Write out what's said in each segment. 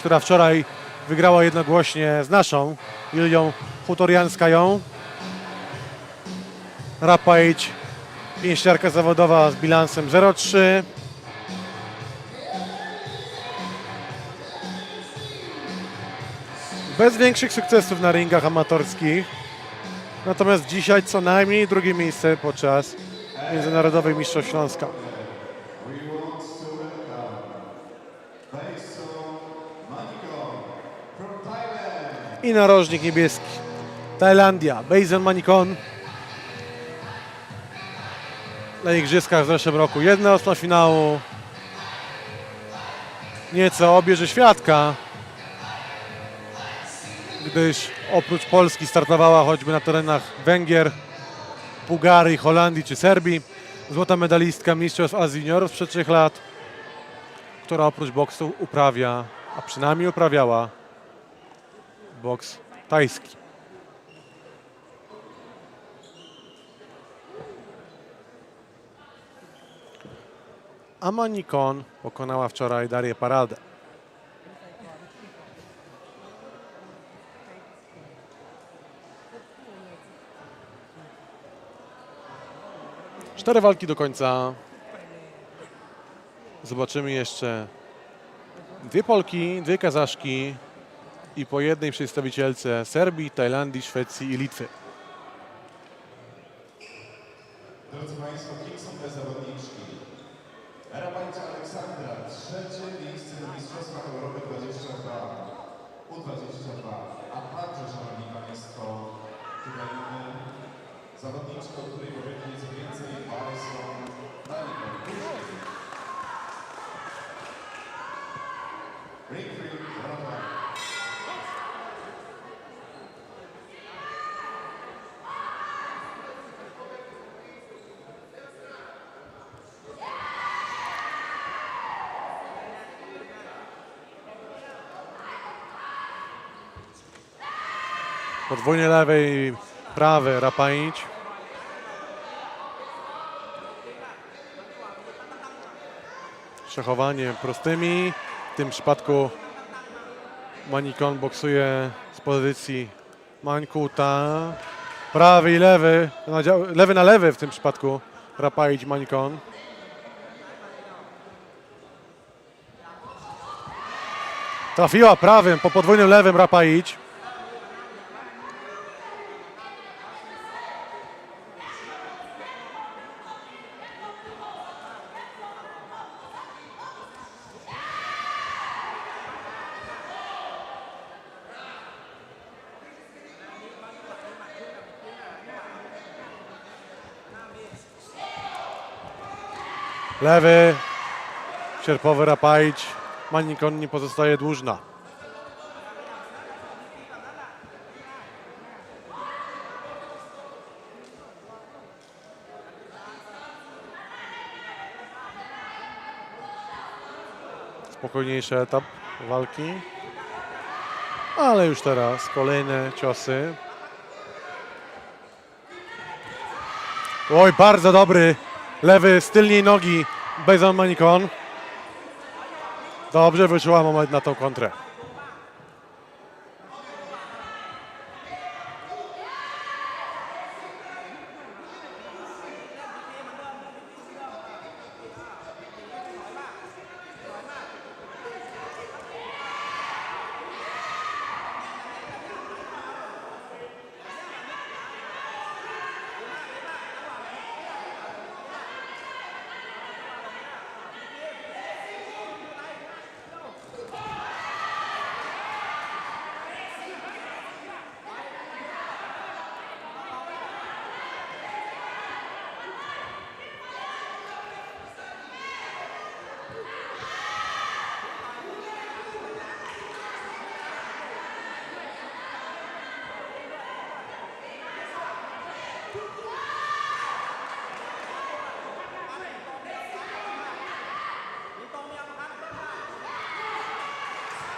która wczoraj wygrała jednogłośnie z naszą Julią Hutorianską. Rapage, pięściarka zawodowa z bilansem 0-3. Bez większych sukcesów na ringach amatorskich. Natomiast dzisiaj co najmniej drugie miejsce podczas Międzynarodowych Mistrzostw Śląska. I narożnik niebieski. Tajlandia, Bejzen Manikon. Na igrzyskach w zeszłym roku jedna ósma finału. Nieco obierze świadka, gdyż oprócz Polski startowała choćby na terenach Węgier, Bułgarii, Holandii czy Serbii. Złota medalistka Mistrzostw Azji Juniorów sprzed trzech lat, która oprócz boksu uprawia, a przynajmniej uprawiała boks tajski. Ama Nikon pokonała wczoraj Darię Paradę. Cztery walki do końca. Zobaczymy jeszcze dwie Polki, dwie Kazaszki i po jednej przedstawicielce Serbii, Tajlandii, Szwecji i Litwy. Drodzy Państwo, kim są te zawodniczki? Rabańca Aleksandra, trzecie miejsce na Mistrzostwach Europy 22, U22. A także, Szanowni Państwo, tutaj mamy zawodniczkę, o której powiem nieco więcej, Alison Malikon. Ringfield, Rabań. Podwójnie lewej i prawy Rapaić. Szachowanie prostymi. W tym przypadku Manikon boksuje z pozycji Mańkuta. Prawy i lewy, lewy na lewy w tym przypadku Rapaić Manikon. Trafiła prawym po podwójnym lewym Rapaić. Lewy, sierpowy Rapaić. Manikon nie pozostaje dłużna. Spokojniejszy etap walki. Ale już teraz kolejne ciosy. Oj, bardzo dobry lewy z tylnej nogi Bejzon Manikon. Dobrze wyczuła moment na tą kontrę.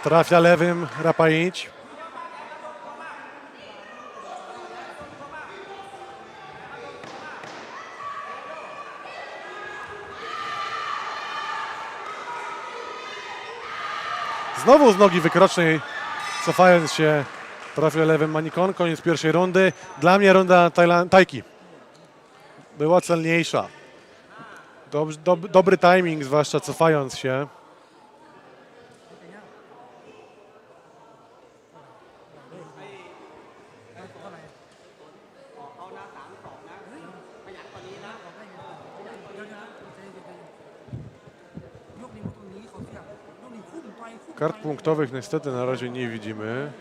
Trafia lewym Rapaić. Znowu z nogi wykrocznej, cofając się, trafia lewym Manikon. Koniec pierwszej rundy. Dla mnie runda Tajki była celniejsza. Dob- dob- dobry timing, zwłaszcza cofając się. Kart punktowych niestety na razie nie widzimy.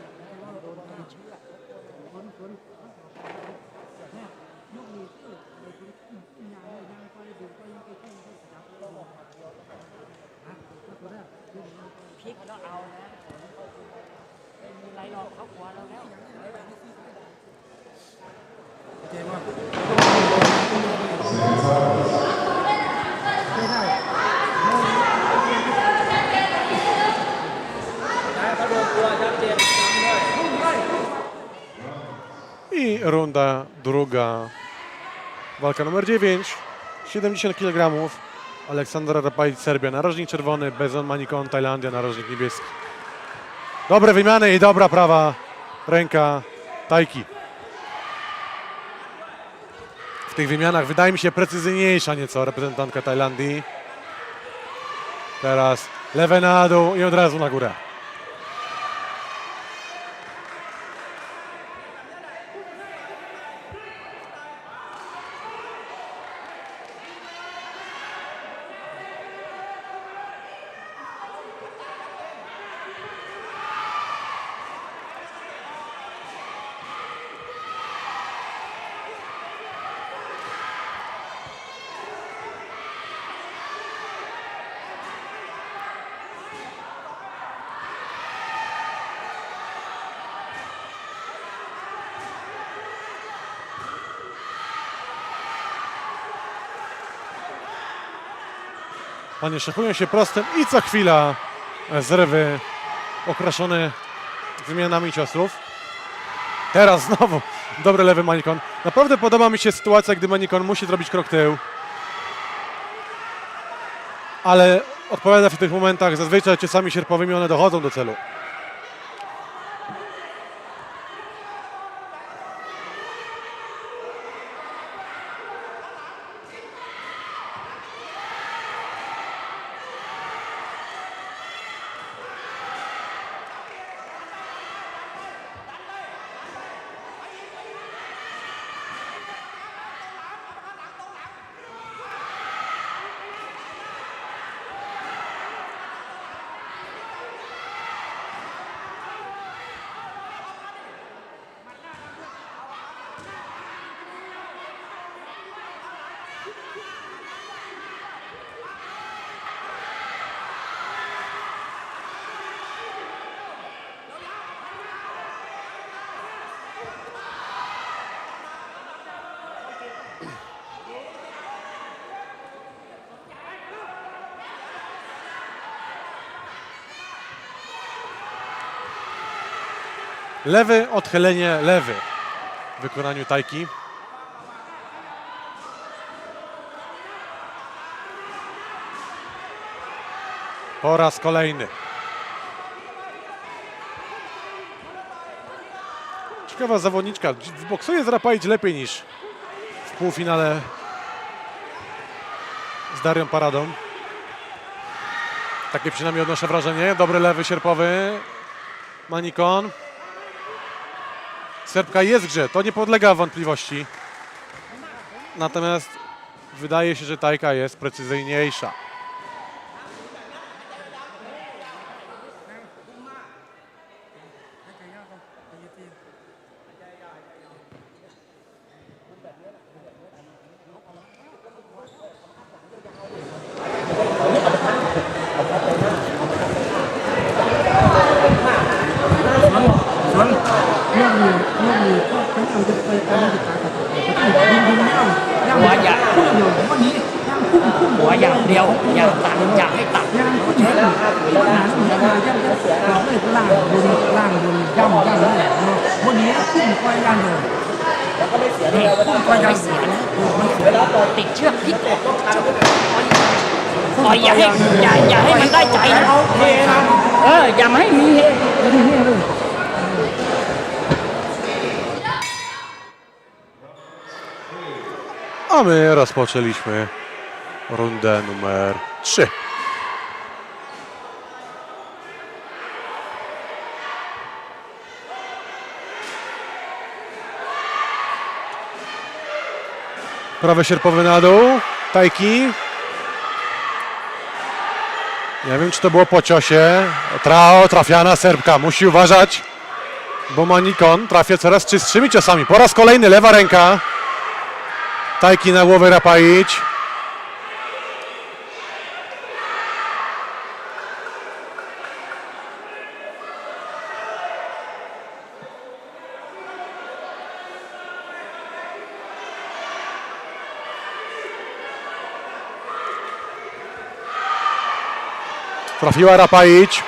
Runda druga. Walka numer 9. 70 kg. Aleksandra Rapajc, Serbia, narożnik czerwony, Bezon Manikon, Tajlandia, narożnik niebieski. Dobre wymiany i dobra prawa ręka Tajki. W tych wymianach wydaje mi się precyzyjniejsza nieco reprezentantka Tajlandii. Teraz lewe na dół i od razu na górę. Panie szykują się prostym i co chwila zrywy okraszone wymianami ciosów. Teraz znowu dobry lewy Manikon. Naprawdę podoba mi się sytuacja, gdy Manikon musi zrobić krok tył. Ale odpowiada w tych momentach zazwyczaj ciosami sierpowymi, one dochodzą do celu. Lewy, odchylenie lewy w wykonaniu Tajki. Po raz kolejny. Ciekawa zawodniczka. Boksuje z Rapajć lepiej niż w półfinale z Darią Paradą. Takie przynajmniej odnoszę wrażenie. Dobry lewy sierpowy. Manikon. Serbka jest w grze, to nie podlega wątpliwości. Natomiast wydaje się, że Tajka jest precyzyjniejsza. นย่ำย่ำนี่แหละเนาะวันนี้ขึ้นก้อยย่างเลย นี่ก็ยังเสียนะมันเสียติดเชือกพิษ ต่อยอย่าให้อย่าอย่าให้มันได้ใจนะ เอาเทนะ เอออย่ามาให้มีเฮ ไม่ได้เนี่ยเลย A my rozpoczęliśmy rundę numer 3. Prawy sierpowy na dół. Tajki. Nie wiem, czy to było po ciosie. Trao, trafiana Serbka. Musi uważać, bo Manikon trafia coraz czystszymi ciosami. Po raz kolejny lewa ręka. Tajki na głowę Rapaić. Trafiła Rapaić.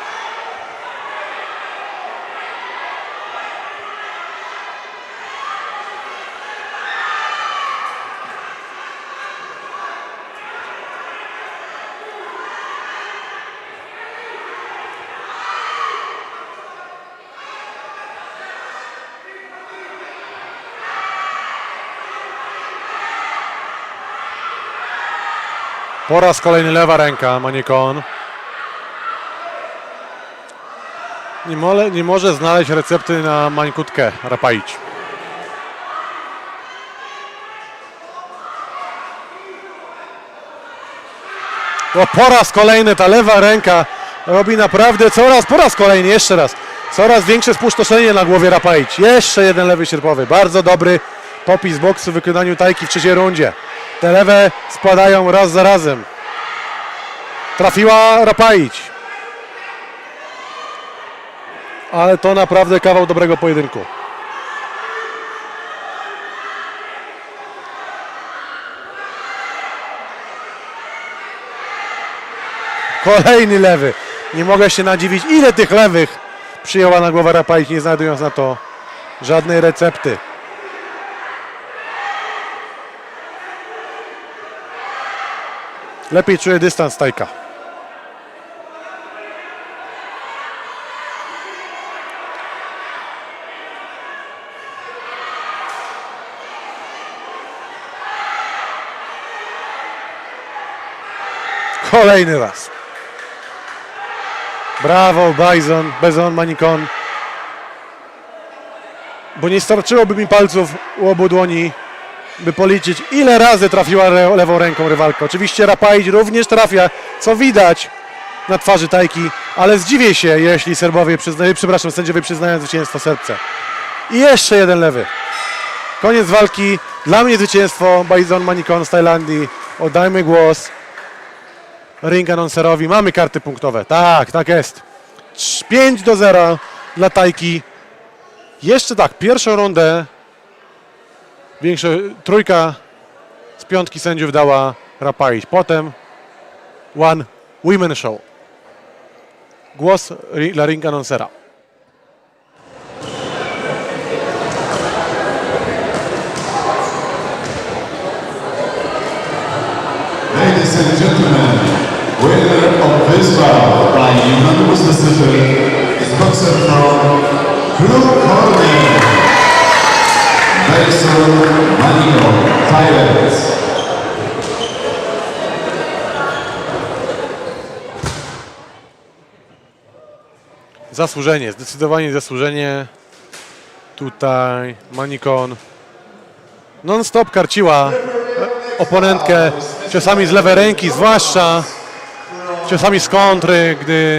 Po raz kolejny lewa ręka Manikon. Nie, mole, nie może znaleźć recepty na mańkutkę Rapaić. O, po raz kolejny ta lewa ręka robi naprawdę coraz, po raz kolejny, jeszcze raz, coraz większe spustoszenie na głowie Rapaić. Jeszcze jeden lewy sierpowy, bardzo dobry popis boksu w wykonaniu Tajki w trzeciej rundzie. Te lewe spadają raz za razem. Trafiła Rapaić. Ale to naprawdę kawał dobrego pojedynku. Kolejny lewy. Nie mogę się nadziwić, ile tych lewych przyjęła na głowę Rapaić, nie znajdując na to żadnej recepty. Lepiej czuje dystans Tajka. Kolejny raz. Brawo, Bison, Bezon, Manikon. Bo nie starczyłoby mi palców u obu dłoni, by policzyć, ile razy trafiła lewą ręką rywalka. Oczywiście Rapaić również trafia, co widać na twarzy Tajki, ale zdziwię się, jeśli Serbowie przyznają, przepraszam, sędziowie przyznają zwycięstwo Serbce. I jeszcze jeden lewy. Koniec walki. Dla mnie zwycięstwo Bison Manikon z Tajlandii. Oddajmy głos ring anoncerowi. Mamy karty punktowe. Tak, tak jest. 5 do 0 dla Tajki. Jeszcze tak, pierwszą rundę większa trójka z piątki sędziów dała Rapaić. Potem One Women Show. Głos dla ring anoncera. Blue Corner, Basil Manino, Thailand. Zasłużenie, zdecydowanie zasłużenie. Tutaj Manikon non-stop karciła oponentkę ciosami z lewej ręki, zwłaszcza ciosami z kontry, gdy